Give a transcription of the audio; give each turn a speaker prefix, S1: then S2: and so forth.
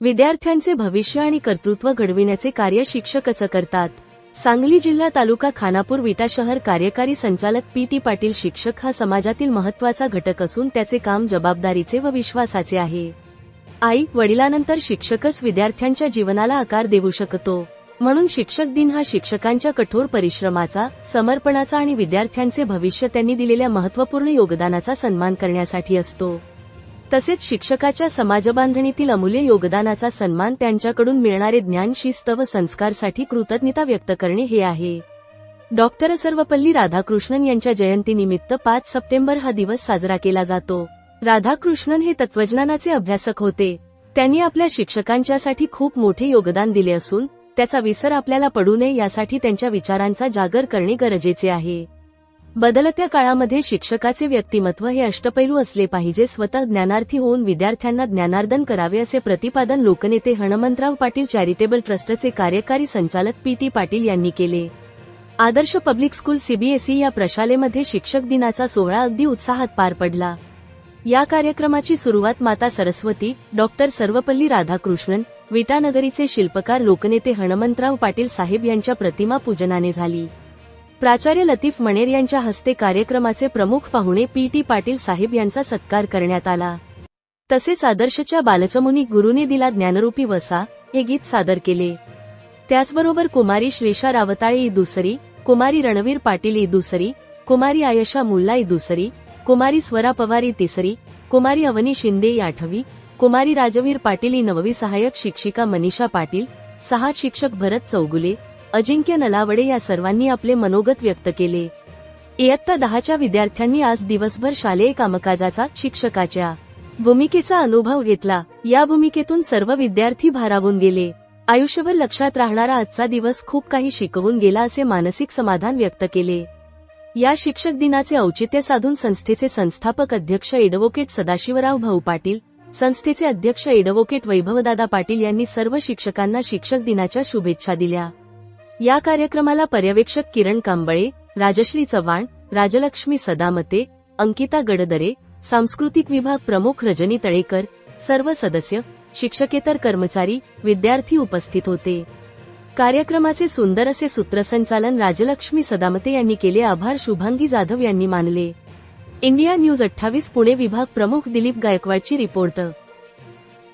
S1: विद्यार्थ्यांचे भविष्य आणि कर्तृत्व घडविण्याचे कार्य शिक्षकच करतात. सांगली जिल्हा तालुका खानापूर विटा शहर कार्यकारी संचालक पी टी पाटील शिक्षक हा समाजातील महत्त्वाचा घटक असून त्याचे काम जबाबदारीचे व विश्वासाचे आहे. आई वडिलानंतर शिक्षकच विद्यार्थ्यांच्या जीवनाला आकार देऊ शकतो. म्हणून शिक्षक दिन हा शिक्षकांच्या कठोर परिश्रमाचा समर्पणाचा आणि विद्यार्थ्यांचे भविष्य त्यांनी दिलेल्या महत्त्वपूर्ण योगदानाचा सन्मान करण्यासाठी असतो. तसेच शिक्षकाच्या समाजबांधणीतील अमूल्य योगदानाचा सन्मान त्यांच्याकडून मिळणारे ज्ञान शिस्त व संस्कारसाठी कृतज्ञता व्यक्त करणे हे आहे. डॉक्टर सर्वपल्ली राधाकृष्णन यांच्या जयंतीनिमित्त पाच सप्टेंबर हा दिवस साजरा केला जातो. राधाकृष्णन हे तत्वज्ञानाचे अभ्यासक होते. त्यांनी आपल्या शिक्षकांच्यासाठी खूप मोठे योगदान दिले असून त्याचा विसर आपल्याला पडू नये यासाठी त्यांच्या विचारांचा जागर करणे गरजेचे आहे. बदलत्या काळामध्ये शिक्षकाचे व्यक्तिमत्व हे अष्टपैलू असले पाहिजे. स्वतः ज्ञानार्थी होऊन विद्यार्थ्यांना ज्ञानार्दन करावे असे प्रतिपादन लोकनेते हणमंतराव पाटील चॅरिटेबल ट्रस्टचे कार्यकारी संचालक पी टी पाटील यांनी केले. आदर्श पब्लिक स्कूल सीबीएसई या प्रशालेमध्ये शिक्षक दिनाचा सोहळा अगदी उत्साहात पार पडला. या कार्यक्रमाची सुरुवात माता सरस्वती डॉक्टर सर्वपल्ली राधाकृष्णन विटानगरीचे शिल्पकार लोकनेते हणमंतराव पाटील साहेब यांच्या प्रतिमा पूजनाने झाली. प्राचार्य लतीफ मणेर यांच्या हस्ते कार्यक्रमाचे प्रमुख पाहुणे पी टी पाटील साहेब यांचा सत्कार करण्यात आला. तसेच आदर्शच्या बालचमुनी गुरुने दिला ज्ञानरूपी वसा हे गीत सादर केले. त्याचबरोबर कुमारी श्रेषा रावताळे ई दुसरी कुमारी रणवीर पाटील ई दुसरी कुमारी आयशा मुल्ला ई दुसरी कुमारी स्वरा पवारी तिसरी कुमारी अवनी शिंदे ई आठवी कुमारी राजवीर पाटील नववी सहाय्यक शिक्षिका मनीषा पाटील सहा शिक्षक भरत चौगुले अजिंक्य नलावडे या सर्वांनी आपले मनोगत व्यक्त केले. इयत्ता दहाच्या विद्यार्थ्यांनी आज दिवसभर शालेय कामकाजाचा शिक्षकाच्या भूमिकेचा अनुभव घेतला. या भूमिकेतून सर्व विद्यार्थी भारावून गेले. आयुष्यभर लक्षात राहणारा आजचा दिवस खूप काही शिकवून गेला असे मानसिक समाधान व्यक्त केले. या शिक्षक दिनाचे औचित्य साधून संस्थेचे संस्थापक अध्यक्ष एडव्होकेट सदाशिवराव भाऊ पाटील संस्थेचे अध्यक्ष एडव्होकेट वैभवदादा पाटील यांनी सर्व शिक्षकांना शिक्षक दिनाच्या शुभेच्छा दिल्या. या कार्यक्रमाला पर्यवेक्षक किरण कांबळे राजश्री चव्हाण राजलक्ष्मी सदामते अंकिता गडदरे सांस्कृतिक विभाग प्रमुख रजनी तळेकर सर्व सदस्य शिक्षकेतर कर्मचारी विद्यार्थी उपस्थित होते. कार्यक्रमाचे सुंदर असे सूत्रसंचालन राजलक्ष्मी सदामते यांनी केले आभार शुभांगी जाधव यांनी मानले. इंडिया न्यूज अठ्ठावीस पुणे विभाग प्रमुख दिलीप गायकवाडची रिपोर्ट